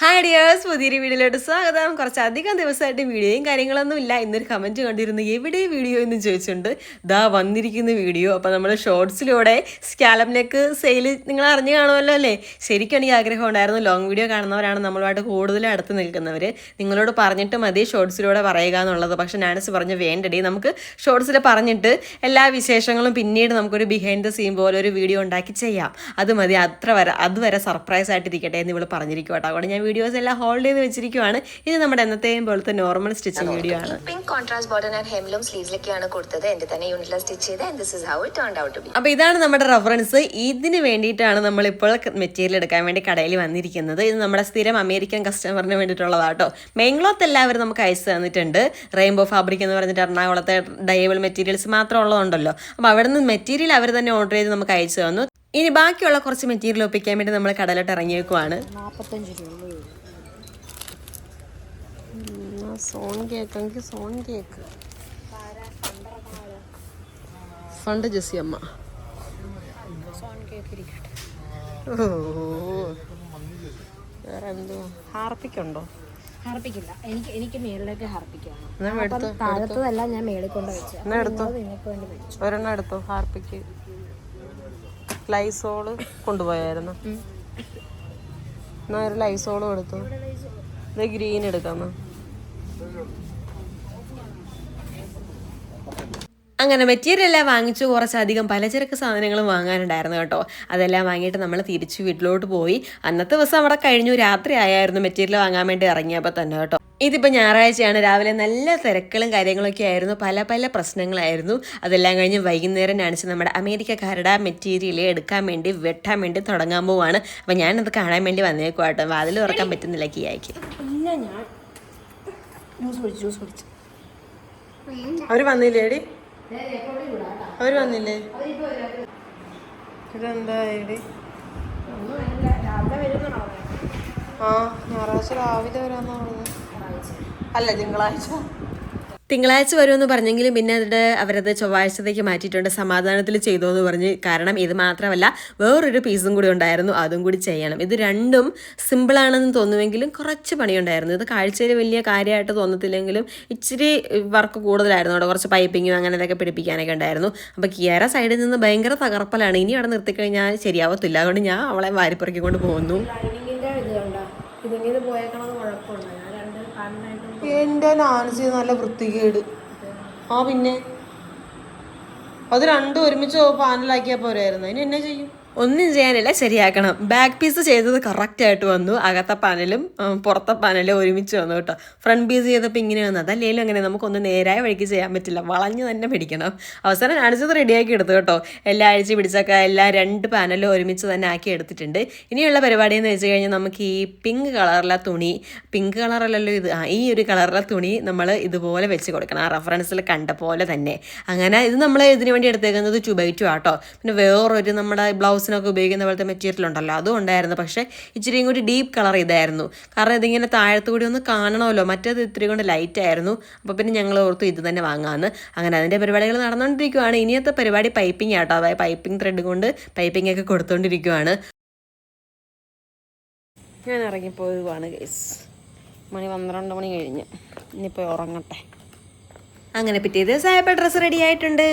Hi dears പുതിയൊരു വീഡിയോയിലോട്ട് സ്വാഗതം. കുറച്ചധികം ദിവസമായിട്ട് വീഡിയോയും കാര്യങ്ങളൊന്നും ഇല്ല. ഇന്നൊരു കമന്റ് കണ്ടിരുന്നു. എവിടെ വീഡിയോ എന്ന് ചോദിച്ചിട്ടുണ്ട്. ദാ വന്നിരിക്കുന്ന വീഡിയോ. അപ്പോൾ നമ്മൾ ഷോർട്സിലൂടെ സ്കാലമിലേക്ക് സെയിൽ നിങ്ങൾ അറിഞ്ഞു കാണുമല്ലോ അല്ലേ? ശരിക്കും എനിക്ക് ആഗ്രഹം ഉണ്ടായിരുന്നു. ലോങ് വീഡിയോ കാണുന്നവരാണ് നമ്മളുമായിട്ട് കൂടുതൽ അടുത്ത് നിൽക്കുന്നവർ നിങ്ങളോട് പറഞ്ഞിട്ട് മതി ഷോർട്സിലൂടെ പറയുക എന്നുള്ളത്. പക്ഷേ നാനസ് പറഞ്ഞു വേണ്ടടി. നമുക്ക് ഷോർട്സിൽ പറഞ്ഞിട്ട് എല്ലാ വിശേഷങ്ങളും പിന്നീട് നമുക്കൊരു ബിഹൈൻഡ് ദ സീൻ പോലെ ഒരു വീഡിയോ ഉണ്ടാക്കി ചെയ്യാം. അത് മതി. അത്ര വരെ അതുവരെ സർപ്രൈസ് ആയിട്ടിരിക്കട്ടെ എന്ന് ഇവൾ പറഞ്ഞിരിക്കും കേട്ടോ അതുകൊണ്ട് ഞാൻ വീഡിയോസ് എല്ലാം ഹോൾഡ് ചെയ്ത് വെച്ചിരിക്കുവാണ്. ഇത് നമ്മുടെ എന്നത്തെയും പോലത്തെ നോർമൽ സ്റ്റിച്ചിങ് വീഡിയോ ആണ്. പിങ്ക് കോൺട്രാസ്റ്റ് ബോർഡർ ആൻഡ് ഹെംലൂം സ്ലീവ്സിലൊക്കെയാണ് കൊടുത്തത്. എന്റെ തന്നെ യൂണിറ്റിൽ സ്റ്റിച്ച് ചെയ്ത് and this is how it turn out അപ്പോൾ ഇതാണ് നമ്മുടെ റെഫറൻസ് ഇതിന് വേണ്ടിയിട്ടാണ് നമ്മളിപ്പോൾ മെറ്റീരിയൽ എടുക്കാൻ വേണ്ടി കടയിൽ വന്നിരിക്കുന്നത്. ഇത് നമ്മുടെ സ്ഥിരം അമേരിക്കൻ കസ്റ്റമറിന് വേണ്ടിയിട്ടുള്ളതാട്ടോ മെയിൻ ക്ലോത്ത് എല്ലാവരും നമുക്ക് അയച്ചു തന്നിട്ടുണ്ട്. റെയിൻബോ ഫാബ്രിക് എന്ന് പറഞ്ഞിട്ട് എറണാകുളത്തെ ഡയബിൾ മെറ്റീരിയൽസ് മാത്രം ഉള്ളതുണ്ടല്ലോ. അപ്പോൾ അവിടെ നിന്ന് മെറ്റീരിയൽ അവർ തന്നെ ഓർഡർ ചെയ്ത് നമുക്ക് അയച്ചു തന്നു. ഇനി ബാക്കിയുള്ള കുറച്ച് മെറ്റീരിയൽ ഒപ്പിക്കാൻ വേണ്ടി നമ്മൾ കടലോട്ട് ഇറങ്ങിയേക്കുവാണ് സോൺ കേക്ക് എനിക്ക് സോൺ കേക്ക്. ഫണ്ട് ജെസ്സി അമ്മ ഓ വേറെ എന്തോ ഹാർപ്പിക്കുണ്ടോ? ഹാർപ്പിക്കില്ല. എനിക്ക് എനിക്ക് മേളിലേക്ക് ഹാർപ്പിക്കാണ് താഴത്തതെല്ലാം ഞാൻ മേളിൽ കൊണ്ട് വെച്ചു. ഒരെണ്ണം എടുത്തോ? ഹാർപ്പിക്ക്. ലൈസോൾ കൊണ്ടുപോയായിരുന്നു. എന്നാ ഒരു ലൈസോളും എടുത്തു? ഇത് ഗ്രീൻ എടുക്കാം അങ്ങനെ മെറ്റീരിയൽ എല്ലാം വാങ്ങിച്ചു. കുറച്ചധികം പലചരക്ക് സാധനങ്ങളും വാങ്ങാനുണ്ടായിരുന്നു കേട്ടോ. അതെല്ലാം വാങ്ങിയിട്ട് നമ്മൾ തിരിച്ച് വീട്ടിലോട്ട് പോയി. അന്നത്തെ ദിവസം അവിടെ കഴിഞ്ഞു. രാത്രി ആയായിരുന്നു മെറ്റീരിയൽ വാങ്ങാൻ വേണ്ടി ഇറങ്ങിയപ്പോൾ തന്നെ കേട്ടോ. ഇതിപ്പോൾ ഞായറാഴ്ചയാണ്. രാവിലെ നല്ല തിരക്കുകളും കാര്യങ്ങളൊക്കെ ആയിരുന്നു. പല പല പ്രശ്നങ്ങളായിരുന്നു. അതെല്ലാം കഴിഞ്ഞ് വൈകുന്നേരം കാണിച്ച് നമ്മുടെ അമേരിക്കക്കാരുടെ മെറ്റീരിയൽ എടുക്കാൻ വേണ്ടി വെട്ടാൻ വേണ്ടി തുടങ്ങാൻ പോവാണ്. അപ്പോൾ ഞാനത് കാണാൻ വേണ്ടി വന്നേക്കും കേട്ടോ. വാതിൽ തുറക്കാൻ പറ്റുന്നില്ല കിയായിക്ക്. ഇല്ല ഞാൻ ജ്യൂസ് കുടിച്ചു ജ്യൂസ് കുടിച്ചു. അവർ വന്നില്ലേടി അവർ വന്നില്ലേ? ഇതെന്താ ഐഡി രാവിലെ വരുന്നോ ആ ഞായറാഴ്ച രാവിലെ വരാന്നാ പറഞ്ഞത് അല്ല തിങ്കളാഴ്ച. തിങ്കളാഴ്ച വരുമെന്ന് പറഞ്ഞെങ്കിലും പിന്നെ അതിന്റെ അവരത് ചൊവ്വാഴ്ചത്തേക്ക് മാറ്റിയിട്ടുണ്ട്. സമാധാനത്തിൽ ചെയ്തു എന്ന് പറഞ്ഞ് കാരണം ഇത് മാത്രമല്ല വേറൊരു പീസും കൂടി ഉണ്ടായിരുന്നു. അതും കൂടി ചെയ്യണം. ഇത് രണ്ടും സിമ്പിളാണെന്ന് തോന്നുമെങ്കിലും കുറച്ച് പണിയുണ്ടായിരുന്നു. ഇത് കാഴ്ചയിൽ വലിയ കാര്യമായിട്ട് തോന്നത്തില്ലെങ്കിലും ഇച്ചിരി വർക്ക് കൂടുതലായിരുന്നു അവിടെ. കുറച്ച് പൈപ്പിങ്ങും അങ്ങനെ ഇതൊക്കെ പിടിപ്പിക്കാനൊക്കെ ഉണ്ടായിരുന്നു. അപ്പോൾ കിയറ സൈഡിൽ നിന്ന് ഭയങ്കര തകർപ്പലാണ്. ഇനി അവിടെ നിർത്തിക്കഴിഞ്ഞാൽ ശരിയാവത്തില്ല. അതുകൊണ്ട് ഞാൻ അവളെ പോകുന്നു. ഇത് കണ്ട കുഴപ്പമുണ്ട് ഞാൻ രണ്ട് എന്റെ നാൻസി നല്ല വൃത്തികേട്. ആ പിന്നെ. അത് രണ്ടും ഒരുമിച്ച് പാനലാക്കിയാൽ പോരായിരുന്നു. അതിന് എന്നെ ചെയ്യും? ഒന്നും ചെയ്യാനില്ല ശരിയാക്കണം. ബാക്ക് പീസ് ചെയ്തത് കറക്റ്റ് ആയിട്ട് വന്നു. അകത്തെ പാനലും പുറത്തെ പാനലും ഒരുമിച്ച് വന്നു കേട്ടോ. ഫ്രണ്ട് പീസ് ചെയ്തപ്പോൾ ഇങ്ങനെ വന്നു. അതല്ലേലും അങ്ങനെ നമുക്കൊന്ന് നേരായ വഴിക്ക് ചെയ്യാൻ പറ്റില്ല. വളഞ്ഞ് തന്നെ പിടിക്കണം. അവസാനം കാണിച്ചത് റെഡിയാക്കി എടുത്തു കേട്ടോ. എല്ലാ ആഴ്ച പിടിച്ചൊക്കെ എല്ലാ രണ്ട് പാനലും ഒരുമിച്ച് തന്നെ ആക്കി എടുത്തിട്ടുണ്ട്. ഇനിയുള്ള പരിപാടി എന്ന് വെച്ച് കഴിഞ്ഞാൽ നമുക്ക് ഈ പിങ്ക് കളറിലെ തുണി പിങ്ക് കളറല്ലല്ലോ ഇത്. ആ ഈ ഒരു കളറിലെ തുണി നമ്മൾ ഇതുപോലെ വെച്ച് കൊടുക്കണം. ആ റെഫറൻസിൽ കണ്ട പോലെ തന്നെ. അങ്ങനെ ഇത് നമ്മൾ ഇതിനു വേണ്ടി എടുത്തേക്കുന്നത് ടു ആട്ടോ പിന്നെ വേറൊരു നമ്മുടെ ബ്ലൗസിനൊക്കെ ഉപയോഗിക്കുന്ന പോലത്തെ മെറ്റീരിയൽ ഉണ്ടല്ലോ അതും ഉണ്ടായിരുന്നു പക്ഷേ ഇച്ചിരിയും കൂടി ഡീപ്പ് കളർ ഇതായിരുന്നു. കാരണം ഇതിങ്ങനെ താഴത്തു കൂടി ഒന്ന് കാണണമല്ലോ. മറ്റേത് ഇത്തിരി കൊണ്ട് ലൈറ്റ് ആയിരുന്നു. അപ്പോൾ പിന്നെ ഞങ്ങൾ ഓർത്തു ഇത് തന്നെ വാങ്ങാമെന്ന് അങ്ങനെ അതിന്റെ പരിപാടികൾ നടന്നുകൊണ്ടിരിക്കുകയാണ് ഇനിയത്തെ പരിപാടി പൈപ്പിംഗ് ആട്ടോ. അതായത് പൈപ്പിംഗ് ത്രെഡ് കൊണ്ട് പൈപ്പിംഗ് ഒക്കെ കൊടുത്തുകൊണ്ടിരിക്കുകയാണ് ഞാൻ ഇറങ്ങിപ്പോവുകയാണ് ഗൈസ് മണി പന്ത്രണ്ട് മണി കഴിഞ്ഞ്. ഇനിയിപ്പോൾ ഉറങ്ങട്ടെ. അങ്ങനെ പിറ്റേ ദിവസമായപ്പോൾ ഡ്രസ്സ് റെഡി ആയിട്ടുണ്ട്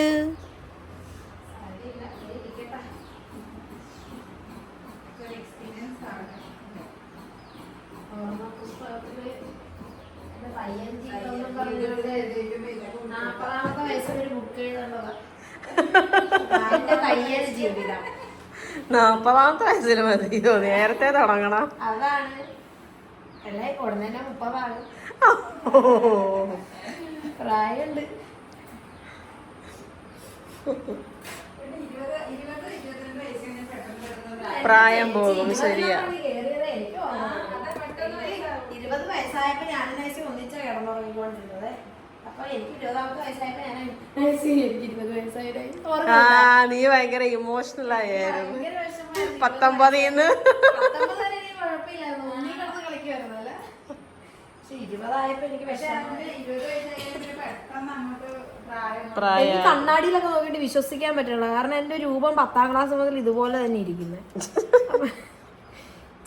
നാൽപ്പതാമത്തെ വയസ്സിൽ ഒരു ബുക്ക് എഴുതേണ്ടതാ എന്റെ തയ്യൽ ജീവിതം നാൽപ്പതാമത്തെ വയസ്സിൽ മതി. നേരത്തെ തുടങ്ങണം. അതാണ്. അല്ലേ? ഉടനെ തന്നെ മുപ്പതാണ്. പ്രായമുണ്ട്. പ്രായം പോകും ശരിയാ. ഇരുപത് വയസ്സായപ്പോ ഞാൻ ഒന്നിച്ച കിടന്നുറങ്ങിക്കൊണ്ടിരുന്നത്. ആ നീ ഭയങ്കര ഇമോഷണൽ വിഷമമായിരുന്നു. പത്തൊമ്പതിന്ന്. കണ്ണാടിയിലൊക്കെ നോക്കിയിട്ട് വിശ്വസിക്കാൻ പറ്റില്ല കാരണം എന്റെ രൂപം പത്താം ക്ലാസ് മുതൽ ഇതുപോലെ തന്നെ ഇരിക്കുന്നത്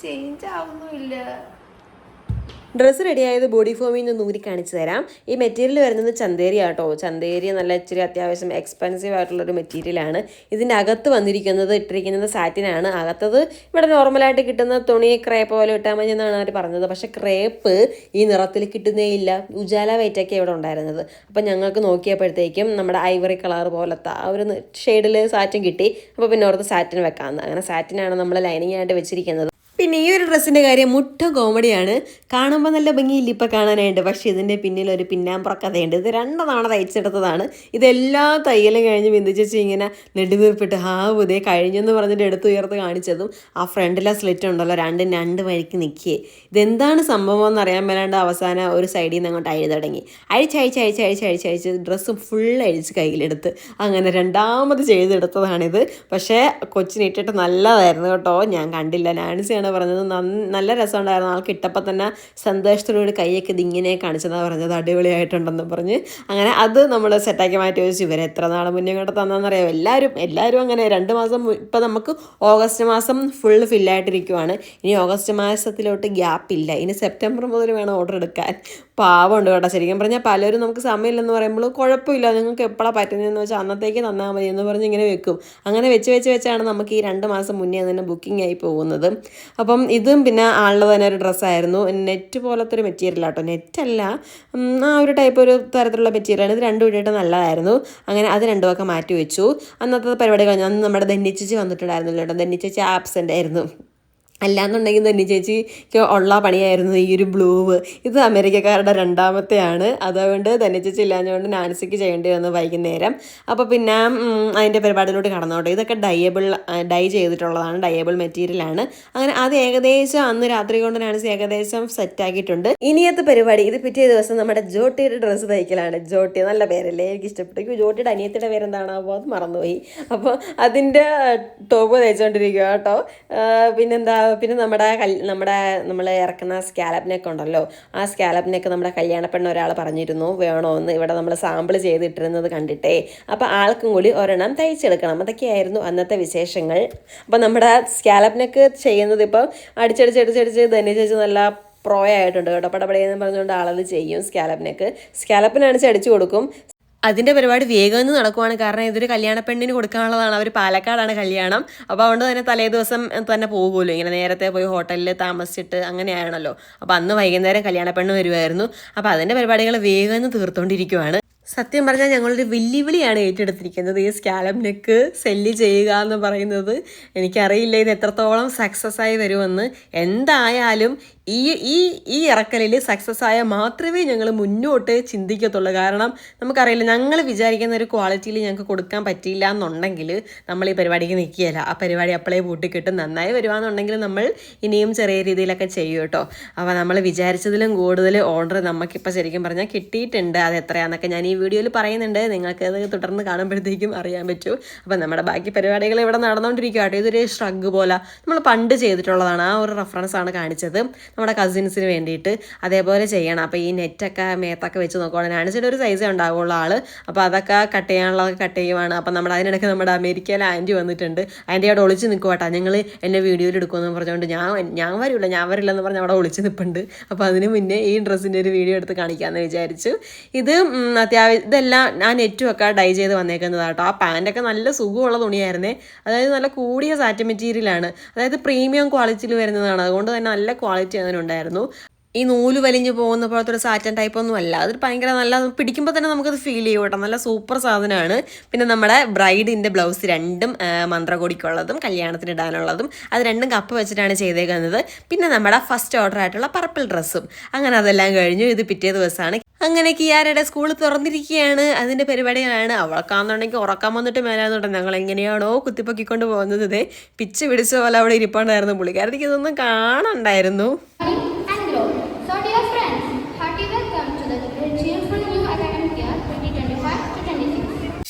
ചേഞ്ച് ആവുന്നുമില്ല. ഡ്രസ്സ് റെഡിയായത് ബോഡി ഫോമിൽ നിന്ന് നൂരി കാണിച്ചു തരാം. ഈ മെറ്റീരിയൽ വരുന്നത് ചന്തേരി ആട്ടോ. ചന്തേരി നല്ല ഇച്ചിരി അത്യാവശ്യം എക്സ്പെൻസീവ് ആയിട്ടുള്ള ഒരു മെറ്റീരിയലാണ് ഇതിന്റെ അകത്ത് വന്നിരിക്കുന്നത് ഇട്ടിരിക്കുന്നത് സാറ്റിനാണ് അകത്തത് ഇവിടെ നോർമലായിട്ട് കിട്ടുന്ന തുണി ക്രേപ്പ് പോലെ ഇട്ടാൽ മതി എന്നാണ് അവർ പറഞ്ഞത്. പക്ഷേ ക്രേപ്പ് ഈ നിറത്തിൽ കിട്ടുന്നേ ഇല്ല. ഉജാല വൈറ്റൊക്കെ ഇവിടെ ഉണ്ടായിരുന്നത്. അപ്പം ഞങ്ങൾക്ക് നോക്കിയപ്പോഴത്തേക്കും നമ്മുടെ ഐവറി കളർ പോലത്തെ ആ ഒരു ഷെയ്ഡിൽ സാറ്റിൻ കിട്ടി. അപ്പോൾ പിന്നെ ഓർത്ത് സാറ്റിൻ വെക്കാമെന്ന്. അങ്ങനെ സാറ്റിനാണ് നമ്മൾ ലൈനിങ് ആയിട്ട് വെച്ചിരിക്കുന്നത്. പിന്നെ ഈ ഒരു ഡ്രസ്സിന്റെ കാര്യം മുട്ട കോമഡിയാണ്. കാണുമ്പോൾ നല്ല ഭംഗിയില്ല ഇപ്പം കാണാനായിട്ട്? പക്ഷേ ഇതിന്റെ പിന്നിൽ ഒരു പിന്നാമ്പുറ കഥയുണ്ട് ഇത് രണ്ട് തവണ തയ്ച്ചെടുത്തതാണ്. ഇതെല്ലാ തയ്യലും കഴിഞ്ഞ് ബിന്ദിച്ചേച്ചി ഇങ്ങനെ നെടുവീർപ്പിട്ട് ഹാ ഇതേ കഴിഞ്ഞെന്ന് പറഞ്ഞിട്ട് എടുത്ത് ഉയർത്ത് കാണിച്ചതും ആ ഫ്രണ്ടിലെ സ്ലിറ്റ് ഉണ്ടല്ലോ രണ്ടും രണ്ട് വഴിക്ക് നിൽക്കുകയെ ഇതെന്താണ് സംഭവം എന്ന് അറിയാൻ മേലാണ്ട് അവസാനം ഒരു സൈഡിൽ നിന്ന് അങ്ങോട്ട് അഴി തുടങ്ങി. അഴിച്ച് അഴിച്ച് അഴിച്ച് അഴിച്ച് അഴിച്ച് അഴിച്ച് ഡ്രസ്സ് ഫുൾ അഴിച്ച് കയ്യിലെടുത്ത് അങ്ങനെ രണ്ടാമത് ചെയ്തെടുത്തതാണിത്. പക്ഷേ കൊച്ചിനിട്ടിട്ട് നല്ലതായിരുന്നു കേട്ടോ. ഞാൻ കണ്ടില്ല. നാൻസിയാണ് പറഞ്ഞത്. നന്ന- നല്ല രസമുണ്ടായിരുന്നു. ആൾക്ക് ഇട്ടപ്പോൾ തന്നെ സന്തോഷത്തോടുകൂടി കൈയൊക്കെ ഇങ്ങനെ കാണിച്ചതാണ് പറഞ്ഞത്. അടിപൊളിയായിട്ടുണ്ടെന്ന് പറഞ്ഞ്. അങ്ങനെ അത് നമ്മൾ സെറ്റാക്കി മാറ്റി വെച്ച്. ഇവരെ എത്ര നാൾ മുന്നേ ഇങ്ങോട്ട് തന്നെന്നറിയാം എല്ലാവരും എല്ലാവരും അങ്ങനെ രണ്ട് മാസം ഇപ്പം നമുക്ക് ഓഗസ്റ്റ് മാസം ഫുൾ ഫില്ലായിട്ടിരിക്കുവാണ് ഇനി ഓഗസ്റ്റ് മാസത്തിലോട്ട് ഗ്യാപ്പ് ഇല്ല. ഇനി സെപ്റ്റംബർ മുതൽ വേണം ഓർഡർ എടുക്കാൻ. പാവമുണ്ട് കേട്ടോ. ശരിക്കും പറഞ്ഞാൽ പലരും നമുക്ക് സമയമില്ലെന്ന് പറയുമ്പോൾ കുഴപ്പമില്ല. നിങ്ങൾക്ക് എപ്പോഴാണ് പറ്റുന്നതെന്ന് വെച്ചാൽ അന്നത്തേക്ക് തന്നാൽ മതി എന്ന് പറഞ്ഞ് ഇങ്ങനെ വെക്കും. അങ്ങനെ വെച്ച് വെച്ച് വെച്ചാണ് നമുക്ക് ഈ രണ്ട് മാസം മുന്നേ തന്നെ ബുക്കിംഗ് ആയി പോകുന്നത്. അപ്പം ഇതും പിന്നെ ആളുടെ തന്നെ ഒരു ഡ്രസ്സായിരുന്നു. നെറ്റ് പോലത്തെ ഒരു മെറ്റീരിയൽ ആട്ടോ. നെറ്റല്ല. ആ ഒരു ടൈപ്പ് ഒരു തരത്തിലുള്ള മെറ്റീരിയലാണ് ഇത് രണ്ടും ഇട്ടിട്ട് നല്ലതായിരുന്നു. അങ്ങനെ അത് രണ്ടുമൊക്കെ മാറ്റി വെച്ചു. അന്നത്തെ പരിപാടി കഴിഞ്ഞു അന്ന് നമ്മുടെ ധന്യച്ചേച്ചി വന്നിട്ടുണ്ടായിരുന്നല്ലോ കേട്ടോ. ധന്യച്ചേച്ചി ആബ്സെന്റ് ആയിരുന്നു. അല്ലാന്നുണ്ടെങ്കിൽ തന്നെ ചേച്ചിക്ക് ഉള്ള പണിയായിരുന്നു ഈ ഒരു ബ്ലൂവ്. ഇത് അമേരിക്കക്കാരുടെ രണ്ടാമത്തെയാണ്. അതുകൊണ്ട് തന്നെ ചേച്ചി ഇല്ലാഞ്ഞുകൊണ്ട് നാൻസിക്ക് ചെയ്യേണ്ടി വന്നു വൈകുന്നേരം. അപ്പോൾ പിന്നെ അതിന്റെ പരിപാടിയിലോട്ട് കടന്നോട്ടെ. ഇതൊക്കെ ഡയബിൾ ഡൈ ചെയ്തിട്ടുള്ളതാണ്. ഡയബിൾ മെറ്റീരിയലാണ് അങ്ങനെ അത് ഏകദേശം അന്ന് രാത്രി കൊണ്ട് നാൻസി ഏകദേശം സെറ്റാക്കിയിട്ടുണ്ട് ഇനിയത്തെ പരിപാടി ഇത് പിറ്റേ ദിവസം നമ്മുടെ ജോട്ടിയുടെ ഡ്രസ്സ് തയ്ക്കലാണ്. ജോട്ടി നല്ല പേരല്ലേ? എനിക്ക് ഇഷ്ടപ്പെട്ടു. ജോട്ടിയുടെ അനിയത്തിയുടെ പേരെന്താണാവോ അത് മറന്നുപോയി. അപ്പോൾ അതിന്റെ ടോപ്പ് തയ്ച്ചുകൊണ്ടിരിക്കുക കേട്ടോ. പിന്നെന്താ പിന്നെ നമ്മുടെ നമ്മുടെ നമ്മൾ ഇറക്കുന്ന സ്കാലപ്പിനൊക്കെ ഉണ്ടല്ലോ. ആ സ്കാലപ്പിനൊക്കെ നമ്മുടെ കല്യാണപ്പെണ്ണ പെണ്ണ് ഒരാൾ പറഞ്ഞിരുന്നു വേണമെന്ന് ഇവിടെ നമ്മൾ സാമ്പിൾ ചെയ്തിട്ടിരുന്നത് കണ്ടിട്ടേ. അപ്പോൾ ആൾക്കും കൂടി ഒരെണ്ണം തയ്ച്ചെടുക്കണം. അതൊക്കെയായിരുന്നു അന്നത്തെ വിശേഷങ്ങൾ. അപ്പോൾ നമ്മുടെ സ്കാലപ്പിനൊക്കെ ചെയ്യുന്നത് ഇപ്പോൾ അടിച്ചടിച്ചടിച്ചടിച്ച് ധന്യ ചേച്ചി നല്ല പ്രോ ആയിട്ടുണ്ട് കേട്ടോ. പടപടയെന്ന് പറഞ്ഞുകൊണ്ട് ആളത് ചെയ്യും സ്കാലപ്പിനൊക്കെ. സ്കാലപ്പിനാണ് ചടിച്ചു കൊടുക്കും. അതിന്റെ പരിപാടി വേഗം ഒന്ന് നടക്കുവാണ്. കാരണം ഇതൊരു കല്യാണ പെണ്ണിന് കൊടുക്കാനുള്ളതാണ്. അവർ പാലക്കാടാണ് കല്യാണം. അപ്പോൾ അതുകൊണ്ട് തന്നെ തലേ ദിവസം തന്നെ പോകുമല്ലോ. ഇങ്ങനെ നേരത്തെ പോയി ഹോട്ടലിൽ താമസിച്ചിട്ട് അങ്ങനെയാണല്ലോ. അപ്പോൾ അന്ന് വൈകുന്നേരം കല്യാണ പെണ്ണ് വരുമായിരുന്നു അപ്പോൾ അതിന്റെ പരിപാടികൾ വേഗം ഒന്ന് തീർത്തുകൊണ്ടിരിക്കുവാണ് സത്യം പറഞ്ഞാൽ ഞങ്ങളൊരു വെല്ലുവിളിയാണ് ഏറ്റെടുത്തിരിക്കുന്നത്. ഈ സ്കാലം നെക്ക് സെല്ല് ചെയ്യുക എന്ന് പറയുന്നത് എനിക്കറിയില്ല. ഇത് എത്രത്തോളം സക്സസ് ആയി വരുമെന്ന്. എന്തായാലും ഈ ഈ ഈ ഇറക്കലിൽ സക്സസ് ആയാൽ മാത്രമേ ഞങ്ങൾ മുന്നോട്ട് ചിന്തിക്കത്തുള്ളൂ. കാരണം നമുക്കറിയില്ല ഞങ്ങൾ വിചാരിക്കുന്ന ഒരു ക്വാളിറ്റിയിൽ ഞങ്ങൾക്ക് കൊടുക്കാൻ പറ്റിയില്ല എന്നുണ്ടെങ്കിൽ നമ്മൾ ഈ പരിപാടിക്ക് നിൽക്കുകയില്ല. ആ പരിപാടി അപ്പോഴേ പൂട്ടിക്കിട്ടും നന്നായി വരുവാന്നുണ്ടെങ്കിൽ നമ്മൾ ഇനിയും ചെറിയ രീതിയിലൊക്കെ ചെയ്യും കേട്ടോ. അപ്പോൾ നമ്മൾ വിചാരിച്ചതിലും കൂടുതൽ ഓർഡർ നമുക്കിപ്പോൾ ശരിക്കും പറഞ്ഞാൽ കിട്ടിയിട്ടുണ്ട്. അത് എത്രയാണെന്നൊക്കെ ഞാൻ ഈ വീഡിയോയിൽ പറയുന്നുണ്ട്. നിങ്ങൾക്ക് അത് തുടർന്ന് കാണുമ്പോഴത്തേക്കും അറിയാൻ പറ്റും. അപ്പോൾ നമ്മുടെ ബാക്കി പരിപാടികൾ ഇവിടെ നടന്നുകൊണ്ടിരിക്കുക കേട്ടോ ഇതൊരു ഷ്രഗ് പോലെ. നമ്മൾ പണ്ട് ചെയ്തിട്ടുള്ളതാണ്. ആ ഒരു റെഫറൻസ് ആണ് കാണിച്ചത്. നമ്മുടെ കസിൻസിന് വേണ്ടിയിട്ട് അതേപോലെ ചെയ്യണം. അപ്പോൾ ഈ നെറ്റൊക്കെ മേത്തൊക്കെ വെച്ച് നോക്കുവാണെങ്കിൽ ആണ് ഒരു സൈസേ ഉണ്ടാവുള്ള ആൾ അപ്പോൾ അതൊക്കെ കട്ട് ചെയ്യാനുള്ളതൊക്കെ കട്ട് ചെയ്യുവാണ്. അപ്പം നമ്മുടെ അതിനിടയ്ക്ക് നമ്മുടെ അമേരിക്കയിലെ ആന്റി വന്നിട്ടുണ്ട്. ആന്റി അവിടെ ഒളിച്ച് നിൽക്കുവാട്ടാ ഞങ്ങൾ എന്നെ വീഡിയോയിൽ എടുക്കുമെന്ന് പറഞ്ഞുകൊണ്ട് ഞാൻ ഞാൻ വരില്ല ഞാൻ വരില്ല എന്ന് പറഞ്ഞ് അവിടെ ഒളിച്ച് നിൽപ്പുണ്ട് അപ്പോൾ അതിന് മുന്നേ ഈ ഡ്രസ്സിന്റെ ഒരു വീഡിയോ എടുത്ത് കാണിക്കാമെന്ന് വിചാരിച്ചു. ഇത് അത്യാവശ്യം ഇതെല്ലാം ആ നെറ്റും ഒക്കെ ഡൈ ചെയ്ത് വന്നേക്കുന്നതാട്ടോ ആ പാന്റൊക്കെ നല്ല സുഖമുള്ള തുണിയായിരുന്നേ. അതായത് നല്ല കൂടിയ സാറ്റ് മെറ്റീരിയലാണ് അതായത് പ്രീമിയം ക്വാളിറ്റിയിൽ വരുന്നതാണ്. അതുകൊണ്ട് തന്നെ നല്ല ക്വാളിറ്റി അതിനുണ്ടായിരുന്നു ഈ നൂൽ വലിഞ്ഞു പോകുന്ന പോലത്തെ ഒരു സാറ്റൻ ടൈപ്പ് ഒന്നും അല്ല. അത് ഭയങ്കര നല്ല പിടിക്കുമ്പോൾ തന്നെ നമുക്കത് ഫീൽ ചെയ്യും കേട്ടോ. നല്ല സൂപ്പർ സാധനമാണ്. പിന്നെ നമ്മുടെ ബ്രൈഡിന്റെ ബ്ലൗസ് രണ്ടും മന്ത്രകൊടിക്കുള്ളതും കല്യാണത്തിന് ഇടാനുള്ളതും അത് രണ്ടും കപ്പ് വെച്ചിട്ടാണ് ചെയ്തേക്കുന്നത്. പിന്നെ നമ്മുടെ ഫസ്റ്റ് ഓർഡർ ആയിട്ടുള്ള പർപ്പിൾ ഡ്രസ്സും അങ്ങനെ അതെല്ലാം കഴിഞ്ഞു. ഇത് പിറ്റേ ദിവസമാണ്. അങ്ങനെ കിയാരയുടെ സ്കൂൾ തുറന്നിരിക്കുകയാണ്. അതിന്റെ പരിപാടികളാണ് അവൾക്കാന്നുണ്ടെങ്കിൽ ഉറക്കാൻ വന്നിട്ട് മേലാന്നുണ്ട്. ഞങ്ങൾ എങ്ങനെയാണോ കുത്തിപ്പൊക്കിക്കൊണ്ട് പോകുന്നത്. പിച്ച് പിടിച്ച പോലെ അവിടെ ഇരിപ്പുണ്ടായിരുന്നു പുള്ളിക്കാരത്തേക്ക് ഇതൊന്നും കാണണ്ടായിരുന്നു.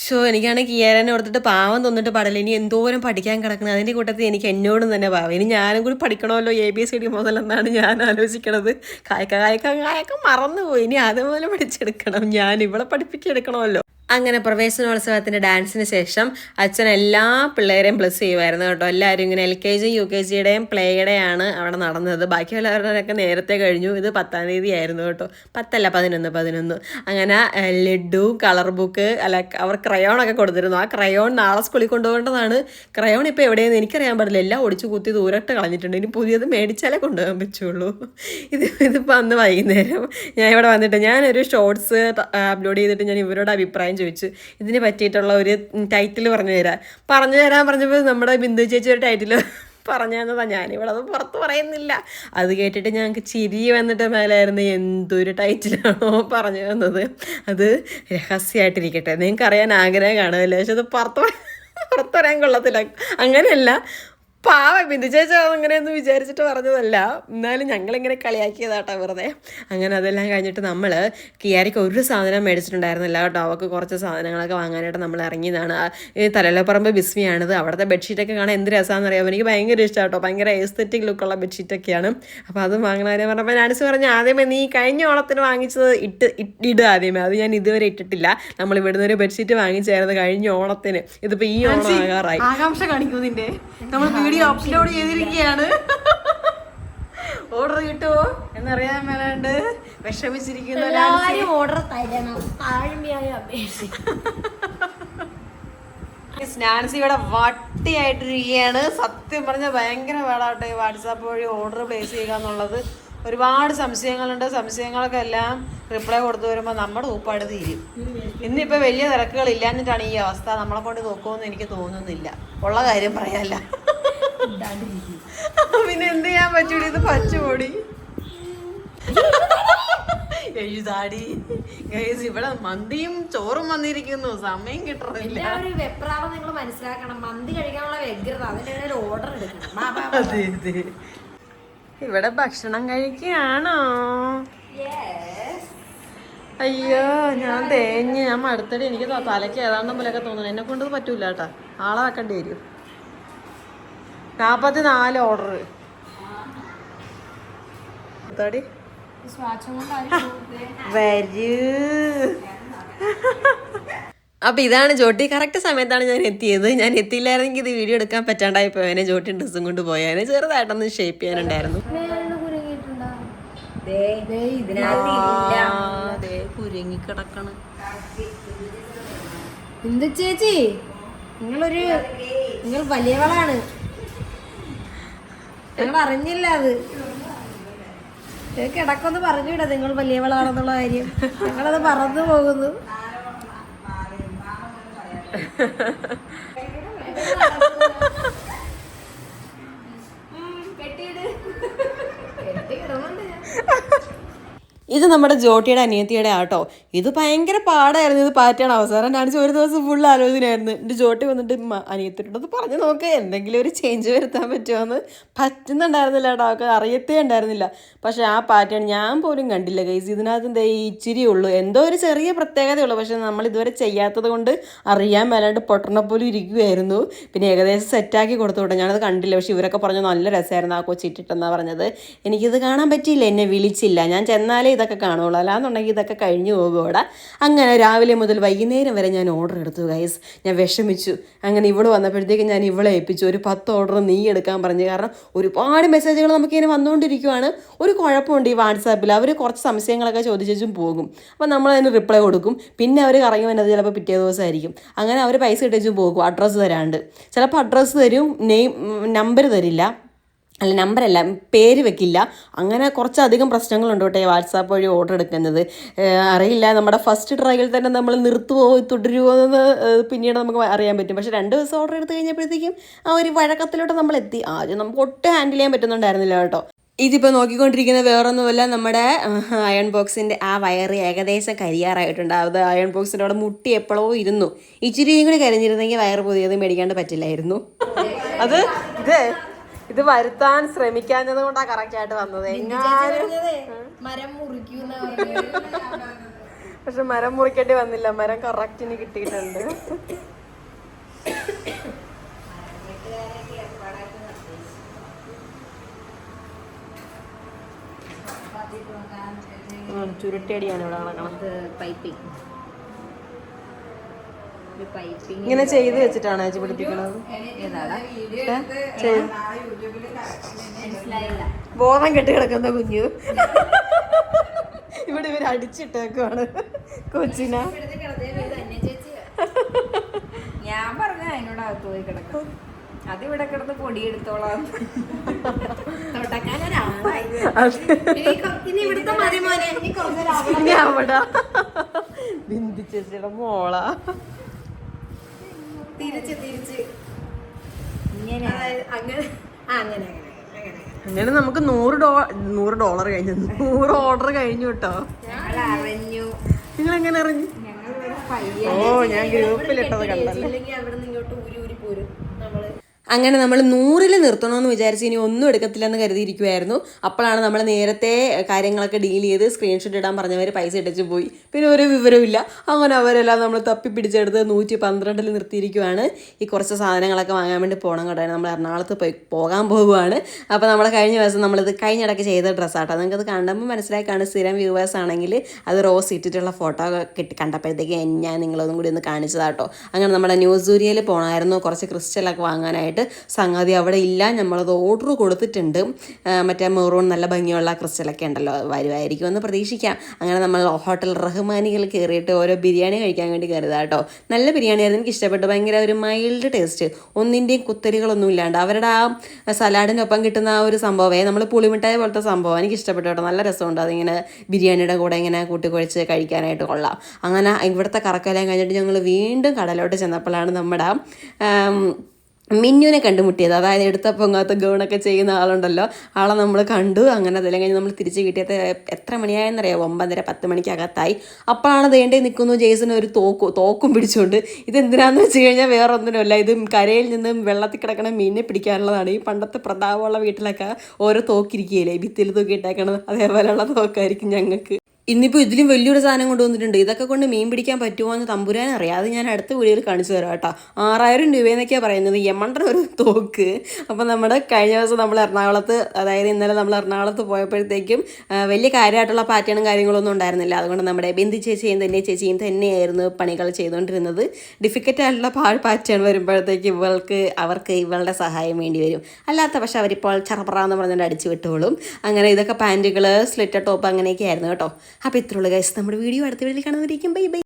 ഷോ എനിക്കാണെങ്കിൽ കിയാരനെ ഓർത്തിട്ട് പാവം തോന്നിട്ട് പാടില്ല ഇനി എന്തോരം പഠിക്കാൻ കിടക്കുന്നത് അതിന്റെ കൂട്ടത്തിൽ എനിക്ക് എന്നോടും തന്നെ പാവം. ഇനി ഞാനും കൂടി പഠിക്കണമല്ലോ A B S C D മുതൽ എന്നാണ് ഞാൻ ആലോചിക്കണത്. കായക്ക കായക്ക കായക്ക മറന്നുപോയി. ഇനി അതുപോലെ പഠിച്ചെടുക്കണം. ഞാൻ ഇവിടെ പഠിപ്പിച്ചെടുക്കണമല്ലോ അങ്ങനെ പ്രവേശനോത്സവത്തിന്റെ ഡാൻസിന് ശേഷം അച്ഛൻ എല്ലാ പിള്ളേരെയും പ്ലസ് ചെയ്യുമായിരുന്നു കേട്ടോ. എല്ലാവരും ഇങ്ങനെ L K G U K ജിയുടെയും പ്ലേയുടെയാണ് അവിടെ നടന്നത്. ബാക്കിയുള്ളവരുടെയൊക്കെ നേരത്തെ കഴിഞ്ഞു. ഇത് പത്താം തീയതി ആയിരുന്നു കേട്ടോ. പത്തല്ല പതിനൊന്ന് പതിനൊന്ന്. അങ്ങനെ ലഡു കളർ ബുക്ക് അല്ല അവർ ക്രയോണൊക്കെ കൊടുത്തിരുന്നു. ആ ക്രയോൺ നാളെ സ്കൂളിൽ കൊണ്ടുപോകേണ്ടതാണ്. ക്രയോൺ ഇപ്പോൾ എവിടെയെന്ന് എനിക്കറിയാൻ പറ്റില്ല എല്ലാം ഒടിച്ചു കുത്തി ദൂരട്ട് കളഞ്ഞിട്ടുണ്ട്. ഇനി പുതിയത് മേടിച്ചാലേ കൊണ്ടുപോകാൻ പറ്റുള്ളൂ. ഇത് ഇതിപ്പോൾ അന്ന് വൈകുന്നേരം ഞാൻ ഇവിടെ വന്നിട്ട് ഞാനൊരു ഷോർട്സ് അപ്ലോഡ് ചെയ്തിട്ട് ഞാൻ ഇവരോട് അഭിപ്രായം ചോദിച്ചു ഇതിന് പറ്റിയിട്ടുള്ള ഒരു ടൈറ്റിൽ പറഞ്ഞു തരാം. പറഞ്ഞു തരാൻ പറഞ്ഞപ്പോൾ നമ്മുടെ ബിന്ദു ചേച്ചി ഒരു ടൈറ്റിൽ പറഞ്ഞു ഞാനിവിടെ അത് പുറത്ത് പറയുന്നില്ല. അത് കേട്ടിട്ട് ഞങ്ങൾക്ക് ചിരി വന്നിട്ട് മേലായിരുന്നു. എന്തൊരു ടൈറ്റിലാണോ പറഞ്ഞു തന്നത്. അത് രഹസ്യമായിട്ടിരിക്കട്ടെ നിങ്ങൾക്ക് അറിയാൻ ആഗ്രഹം കാണുമല്ലോ? പക്ഷെ അത് പുറത്ത് പറ- പുറത്ത് പറയാൻ കൊള്ളത്തില്ല. അങ്ങനെയല്ല. പാവ ബിന്ദു ചേച്ചി അങ്ങനെയൊന്നും വിചാരിച്ചിട്ട് പറഞ്ഞതല്ല. എന്നാലും ഞങ്ങളിങ്ങനെ കളിയാക്കിയതാട്ടോ വെറുതെ. അങ്ങനെ അതെല്ലാം കഴിഞ്ഞിട്ട് നമ്മൾ കിയാരിക്ക് ഒരു സാധനം മേടിച്ചിട്ടുണ്ടായിരുന്നില്ല കേട്ടോ. അവൾക്ക് കുറച്ച് സാധനങ്ങളൊക്കെ വാങ്ങാനായിട്ട് നമ്മൾ ഇറങ്ങിയതാണ്. ഈ തലലപ്പറമ്പ് ബിസ്മിയാണിത്. അവിടുത്തെ ബെഡ്ഷീറ്റൊക്കെ കാണാൻ എന്ത് രസമാണെന്ന് അറിയാം എനിക്ക് ഭയങ്കര ഇഷ്ടമാണ് കേട്ടോ ഭയങ്കര എസ്തെറ്റിക് ലുക്കുള്ള ബെഡ്ഷീറ്റൊക്കെയാണ്. അപ്പോൾ അത് വാങ്ങണമെന്ന് പറഞ്ഞപ്പോൾ ഞാനിസ് പറഞ്ഞു ആദ്യമേ നീ കഴിഞ്ഞ ഓണത്തിന് വാങ്ങിച്ചത് ഇട്ട് ഇട് ഇടുക ആദ്യമേ. അത് ഞാൻ ഇതുവരെ ഇട്ടിട്ടില്ല. നമ്മൾ ഇവിടുന്ന് ഒരു ബെഡ്ഷീറ്റ് വാങ്ങിച്ചായിരുന്നു കഴിഞ്ഞ ഓണത്തിന്. ഇതിപ്പോൾ ഈ ഓണം ആകാറായി ആകാംക്ഷ കാണിക്കുന്നതിന്റെ നമ്മൾ വീഡിയോ അപ്ലോഡ് ചെയ്തിരിക്കുകയാണ് ഓർഡർ കിട്ടുമോ എന്നറിയാൻ മേലാണ്ട് വിഷമിച്ചിരിക്കുന്ന ഓർഡർ തരണം. താഴ്മയായ വട്ടിയായിട്ടിരിക്കുകയാണ്. സത്യം പറഞ്ഞ ഭയങ്കര വേളാട്ടെ വാട്സാപ്പ് വഴി ഓർഡർ പ്ലേസ് ചെയ്യുക എന്നുള്ളത്. ഒരുപാട് സംശയങ്ങളുണ്ട്. സംശയങ്ങളൊക്കെ എല്ലാം റിപ്ലൈ കൊടുത്തു വരുമ്പോൾ നമ്മുടെ ഊപ്പാട് തീരും. ഇന്നിപ്പോൾ വലിയ തിരക്കുകൾ ഇല്ലാഞ്ഞിട്ടാണ് ഈ അവസ്ഥ. നമ്മളെ കൊണ്ട് നോക്കുമെന്ന് എനിക്ക് തോന്നുന്നില്ല. ഉള്ള കാര്യം പറയാല്ല. പിന്നെ എന്ത് ചെയ്യാൻ പറ്റൂടി? ഇത് പച്ചപൊടി എഴുതാടി. ഗൈസ് ഇവിടെ മന്തിയും ചോറും വന്നിരിക്കുന്നു. സമയം കിട്ടണില്ല ഒരു വെപ്രാളം നിങ്ങൾ മനസ്സിലാക്കണം. മന്തി കഴിക്കാനുള്ള വ്യഗ്രത. ഇടയിൽ ഓർഡർ എടുക്കണം. ഇവിടെ ഭക്ഷണം കഴിക്കുകയാണോ? അയ്യോ ഞാൻ തേഞ്ഞ്. ഞാൻ മടുത്തിട്ട് എനിക്ക് തലയ്ക്ക് ഏതാണ്ടും പോലെയൊക്കെ തോന്നുന്നു എന്നെ കൊണ്ടത് പറ്റൂല കേട്ടാ. ആളെ വെക്കേണ്ടി വരും. നാപ്പത്തി നാല് ഓർഡർ തടി വരൂ. അപ്പൊ ഇതാണ് ജോട്ടി. കറക്റ്റ് സമയത്താണ് ഞാൻ എത്തിയത്. ഞാൻ എത്തിയില്ലായിരുന്നെങ്കിൽ ഇത് വീഡിയോ എടുക്കാൻ പറ്റാണ്ടായി പോയനെ ജോട്ടി ഡ്രസ്സും കൊണ്ട് പോയാനെ ചെറുതായിട്ടൊന്ന് ഷേപ്പ് ചെയ്യാനുണ്ടായിരുന്നു. കുരുങ്ങി കിടക്കണ് എന്ത് ചേച്ചി? നിങ്ങളൊരു നിങ്ങൾ വലിയവളാണ്. ഞങ്ങൾ അറിഞ്ഞില്ല അത്. കിടക്കൊന്ന് പറഞ്ഞുവിടാ നിങ്ങൾ വലിയവളാണെന്നുള്ള കാര്യം. ഞങ്ങളത് മറന്നു പോകുന്നു. ഇത് നമ്മുടെ ജോട്ടിയുടെ അനിയത്തിയുടെ ആട്ടോ. ഇത് ഭയങ്കര പാടായിരുന്നു. ഇത് പാറ്റാണ്. അവസാനം കാണിച്ച് ഒരു ദിവസം ഫുൾ ആലോചനയായിരുന്നു. എന്റെ ജോട്ടി വന്നിട്ട് ഒന്ന് പറഞ്ഞു നോക്ക് എന്തെങ്കിലും ഒരു ചേഞ്ച് വരുത്താൻ പറ്റുമോന്ന്. പറ്റുന്നുണ്ടായിരുന്നില്ല കേട്ടോ അവൾക്ക് അറിയത്തേ ഉണ്ടായിരുന്നില്ല. പക്ഷെ ആ പാറ്റേൺ ഞാൻ പോലും കണ്ടില്ല ഗൈസ് ഇതിനകത്ത് എന്താ ഇച്ചിരി ഉള്ളൂ. എന്തോ ഒരു ചെറിയ പ്രത്യേകതയുള്ളൂ. പക്ഷെ നമ്മൾ ഇതുവരെ ചെയ്യാത്തത് കൊണ്ട് അറിയാൻ മേലാണ്ട് പൊട്ടണ പോലും പിന്നെ ഏകദേശം സെറ്റാക്കി കൊടുത്തു വിട്ടോ ഞാനത് കണ്ടില്ല. പക്ഷെ ഇവരൊക്കെ പറഞ്ഞു നല്ല രസമായിരുന്നു ആ കൊച്ചിട്ടിട്ടെന്നാണ് പറഞ്ഞത്. എനിക്കിത് കാണാൻ പറ്റിയില്ല. എന്നെ വിളിച്ചില്ല. ഞാൻ ചെന്നാലേ ഇതൊക്കെ കാണുള്ളൂ അല്ലാന്നുണ്ടെങ്കിൽ ഇതൊക്കെ കഴിഞ്ഞു പോകും ഇവിടെ അങ്ങനെ രാവിലെ മുതൽ വൈകുന്നേരം വരെ ഞാൻ ഓർഡർ എടുത്തു ഗൈസ് ഞാൻ വിഷമിച്ചു. അങ്ങനെ ഇവൾ വന്നപ്പോഴത്തേക്ക് ഞാൻ ഇവളെ ഏൽപ്പിച്ചു. ഒരു പത്ത് ഓർഡർ നീ എടുക്കാൻ പറഞ്ഞു. കാരണം ഒരുപാട് മെസ്സേജുകൾ നമുക്കിങ്ങനെ വന്നുകൊണ്ടിരിക്കുവാണ്. ഒരു കുഴപ്പമുണ്ട് ഈ വാട്സാപ്പിൽ. അവർ കുറച്ച് സംശയങ്ങളൊക്കെ ചോദിച്ചും പോകും. അപ്പോൾ നമ്മൾ അതിന് റിപ്ലൈ കൊടുക്കും. പിന്നെ അവർ കറങ്ങി വന്നത് ചിലപ്പോൾ പിറ്റേ ദിവസമായിരിക്കും. അങ്ങനെ അവർ പൈസ ഇട്ടേച്ചും പോകും. അഡ്രസ്സ് തരാണ്ട്. ചിലപ്പോൾ അഡ്രസ്സ് തരും നെയിം നമ്പർ തരില്ല. അല്ല നമ്പറല്ല പേര് വെക്കില്ല. അങ്ങനെ കുറച്ചധികം പ്രശ്നങ്ങളുണ്ട് കേട്ടോ ഈ വാട്സാപ്പ് വഴി ഓർഡർ എടുക്കുന്നത്. അറിയില്ല നമ്മുടെ ഫസ്റ്റ് ട്രയൽ തന്നെ നമ്മൾ നിർത്തുമോ തുടരുമോ എന്ന് പിന്നീട് നമുക്ക് അറിയാൻ പറ്റും. പക്ഷേ രണ്ട് ദിവസം ഓർഡർ എടുത്തു കഴിഞ്ഞപ്പോഴത്തേക്കും ആ ഒരു വഴക്കത്തിലോട്ട് നമ്മൾ എത്തി. ആദ്യം നമുക്ക് ഒട്ടും ഹാൻഡിൽ ചെയ്യാൻ പറ്റുന്നുണ്ടായിരുന്നില്ല കേട്ടോ. ഇതിപ്പോൾ നോക്കിക്കൊണ്ടിരിക്കുന്ന വേറൊന്നുമല്ല നമ്മുടെ അയൺ ബോക്സിന്റെ ആ വയറ് ഏകദേശം കരിയാറായിട്ടുണ്ട്. അത് അയൺ ബോക്സിന്റെ അവിടെ മുട്ടി എപ്പോഴോ ഇരുന്നു. ഇച്ചിരിയും കൂടി കരിഞ്ഞിരുന്നെങ്കിൽ വയറ് പുതിയത് മേടിക്കാണ്ട് പറ്റില്ലായിരുന്നു. അത് ഇത് ഇത് വരുത്താൻ ശ്രമിക്കാഞ്ഞത് കൊണ്ടാ കറക്റ്റ് ആയിട്ട് വന്നത്. എങ്ങാനും മരം മുറിക്കുന്ന പക്ഷെ മരം മുറിക്കേണ്ടി വന്നില്ല. മരം കറക്റ്റിന് കിട്ടിയിട്ടുണ്ട്. ചുരുട്ടടിയാണ് ചുരുട്ടിയടിയാണ് ഇവിടെ നടക്കണം പൈപ്പിംഗ്. ഇങ്ങനെ ചെയ്ത് വെച്ചിട്ടാണ് ചേച്ചി പിടിപ്പിക്കുന്നത് ബോധം കെട്ടി കിടക്കുന്ന കുഞ്ഞു. ഇവിടെ ഇവർ അടിച്ചിട്ടേക്കുവാണ്. കൊച്ചിനെ. ഞാൻ പറഞ്ഞ അതിനോട് അകത്ത് പോയി കിടക്കും അത് ഇവിടെ കിടന്ന് പൊടിയെടുത്തോളാം. ബിന്ദിച്ചേച്ചിയുടെ ഇവിടുത്തെ തിരിച്ച് തിരിച്ച്. ഇങ്ങനെ അങ്ങനെ ആ, അങ്ങനെ അങ്ങനെ അങ്ങനെ നമുക്ക് നൂറ് ഡോ നൂറ് ഡോളർ കഴിഞ്ഞു. നൂറ് ഓർഡർ കഴിഞ്ഞു കേട്ടോ. ഞങ്ങൾ അറിഞ്ഞു. നിങ്ങൾ എങ്ങനെ അറിഞ്ഞു ഓ ഞാൻ ഗ്രൂപ്പിലിട്ടത് കണ്ടല്ലേ. ഇല്ലെങ്കിൽ അവിടെ നിന്ന് ഇങ്ങോട്ട് ഊരി ഊരി പോരും. അങ്ങനെ നമ്മൾ നൂറിൽ നിർത്തണമെന്ന് വിചാരിച്ച് ഇനി ഒന്നും എടുക്കത്തില്ലെന്ന് കരുതിയിരിക്കുമായിരുന്നു അപ്പോഴാണ് നമ്മൾ നേരത്തെ കാര്യങ്ങളൊക്കെ ഡീൽ ചെയ്ത് സ്ക്രീൻഷോട്ട് ഇടാൻ പറഞ്ഞവർ പൈസ ഇട്ടിച്ച് പോയി. പിന്നെ ഒരു വിവരമില്ല അങ്ങനെ അവരെല്ലാം നമ്മൾ തപ്പി പിടിച്ചെടുത്ത് നൂറ്റി പന്ത്രണ്ടിൽ നിർത്തിയിരിക്കുവാണ്. ഈ കുറച്ച് സാധനങ്ങളൊക്കെ വാങ്ങാൻ വേണ്ടി പോകണം കേട്ടോ. നമ്മൾ എറണാകുളത്ത് പോയി പോകാൻ പോകുവാണ്. അപ്പോൾ നമ്മൾ കഴിഞ്ഞ ദിവസം നമ്മളിത് കഴിഞ്ഞിടയ്ക്ക് ചെയ്ത ഡ്രസ്സാട്ടോ. നിങ്ങൾക്കത് കണ്ടപ്പോൾ മനസ്സിലായി കാണും സ്ഥിരം വ്യൂവേഴ്സ് ആണെങ്കിൽ അത് റോസ് ഇട്ടിട്ടുള്ള ഫോട്ടോ കിട്ടി. കണ്ടപ്പോഴത്തേക്ക് ഞാൻ നിങ്ങളൊന്നും കൂടി ഒന്ന് കാണിച്ചതാട്ടോ. അങ്ങനെ നമ്മുടെ ന്യൂസ് സൂര്യയിൽ പോകണമായിരുന്നു കുറച്ച് ക്രിസ്റ്റലൊക്കെ വാങ്ങാനായിട്ട് സംഗതി അവിടെ ഇല്ല. നമ്മളത് ഓർഡർ കൊടുത്തിട്ടുണ്ട്. മറ്റേ മെറൂൺ നല്ല ഭംഗിയുള്ള ക്രിസ്റ്റലൊക്കെ ഉണ്ടല്ലോ. വരുമായിരിക്കും എന്ന് പ്രതീക്ഷിക്കാം. അങ്ങനെ നമ്മൾ ഹോട്ടൽ റഹ്മാനികൾ കയറിയിട്ട് ഓരോ ബിരിയാണി കഴിക്കാൻ വേണ്ടി കയറിയതാ കേട്ടോ. നല്ല ബിരിയാണിയായിരുന്നു എനിക്ക് ഇഷ്ടപ്പെട്ടു. ഭയങ്കര ഒരു മൈൽഡ് ടേസ്റ്റ് ഒന്നിന്റെയും കുത്തരികളൊന്നും ഇല്ലാണ്ട്. അവരുടെ ആ സലാഡിനൊപ്പം കിട്ടുന്ന ആ ഒരു സംഭവമേ നമ്മൾ പുളിമിട്ടായ പോലത്തെ സംഭവം എനിക്ക് ഇഷ്ടപ്പെട്ടു കേട്ടോ. നല്ല രസമുണ്ട്. അതിങ്ങനെ ബിരിയാണിയുടെ കൂടെ ഇങ്ങനെ കൂട്ടിക്കുഴച്ച് കഴിക്കാനായിട്ട് കൊള്ളാം. അങ്ങനെ ഇവിടുത്തെ കറക്കെല്ലാം കഴിഞ്ഞിട്ട് ഞങ്ങൾ വീണ്ടും കടലോട്ട് ചെന്നപ്പോഴാണ് നമ്മുടെ മിന്നുവിനെ കണ്ടുമുട്ടിയത്. അതായത് എടുത്ത പൊങ്ങാത്ത ഗൗണൊക്കെ ചെയ്യുന്ന ആളുണ്ടല്ലോ. ആളെ നമ്മൾ കണ്ടു. അങ്ങനെ അതെല്ലാം കഴിഞ്ഞ് നമ്മൾ തിരിച്ച് കിട്ടിയത് എത്ര മണിയായെന്നറിയാം ഒമ്പതര പത്ത് മണിക്കകത്തായി. അപ്പോഴാണ് ദേണ്ടേ നിൽക്കുന്നു ജെയ്സിന് ഒരു തോക്കും തോക്കും പിടിച്ചുകൊണ്ട് ഇതെന്തിനാന്ന് വെച്ച് കഴിഞ്ഞാൽ വേറെ ഒന്നിനുമല്ല ഇത് കരയിൽ നിന്ന് വെള്ളത്തിൽ കിടക്കണ മീനിനെ പിടിക്കാനുള്ളതാണ്. ഈ പണ്ടത്തെ പ്രതാപമുള്ള വീട്ടിലൊക്കെ ഓരോ തോക്കിരിക്കുകയില്ലേ? ഭിത്തിയിൽ തൂക്കിയിട്ടേക്കണത്. അതേപോലെയുള്ള തോക്കായിരിക്കും ഞങ്ങൾക്ക്. ഇന്നിപ്പോൾ ഇതിലും വലിയൊരു സാധനം കൊണ്ടുവന്നിട്ടുണ്ട്. ഇതൊക്കെ കൊണ്ട് മീൻ പിടിക്കാൻ പറ്റുമോ എന്ന് തമ്പുരാൻ അറിയാം. അത് ഞാൻ അടുത്ത വീഡിയോയിൽ കാണിച്ചു തരാം കേട്ടോ. ആറായിരം രൂപയെന്നൊക്കെയാണ് പറയുന്നത്. യമണ്ടർ ഒരു തോക്ക്. അപ്പോൾ നമ്മുടെ കഴിഞ്ഞ ദിവസം നമ്മൾ എറണാകുളത്ത് അതായത് ഇന്നലെ നമ്മൾ എറണാകുളത്ത് പോയപ്പോഴത്തേക്കും വലിയ കാര്യമായിട്ടുള്ള പാറ്റേണും കാര്യങ്ങളൊന്നും ഉണ്ടായിരുന്നില്ല. അതുകൊണ്ട് നമ്മുടെ ബിന്ദു ചേച്ചിയും തന്നെ ചേച്ചിയും തന്നെയായിരുന്നു പണികൾ ചെയ്തുകൊണ്ടിരുന്നത്. ഡിഫിക്കറ്റ് ആയിട്ടുള്ള പാഴ് പാറ്റേൺ വരുമ്പോഴത്തേക്ക് ഇവൾക്ക് അവർക്ക് ഇവളുടെ സഹായം വേണ്ടി വരും. അല്ലാത്ത പക്ഷെ അവരിപ്പോൾ ചറപ്പറ എന്ന് പറഞ്ഞുകൊണ്ട് അടിച്ചു വിട്ടോളും. അങ്ങനെ ഇതൊക്കെ പാന്റുകൾ സ്ലിറ്റ ടോപ്പ് അങ്ങനെയൊക്കെ ആയിരുന്നു കേട്ടോ. അപ്പോൾ ഇത്രയുള്ള ഗൈസ് നമ്മുടെ വീഡിയോ അടുത്ത വീഡിയോയിൽ കാണുന്നവരിക്കും ബൈ ബൈ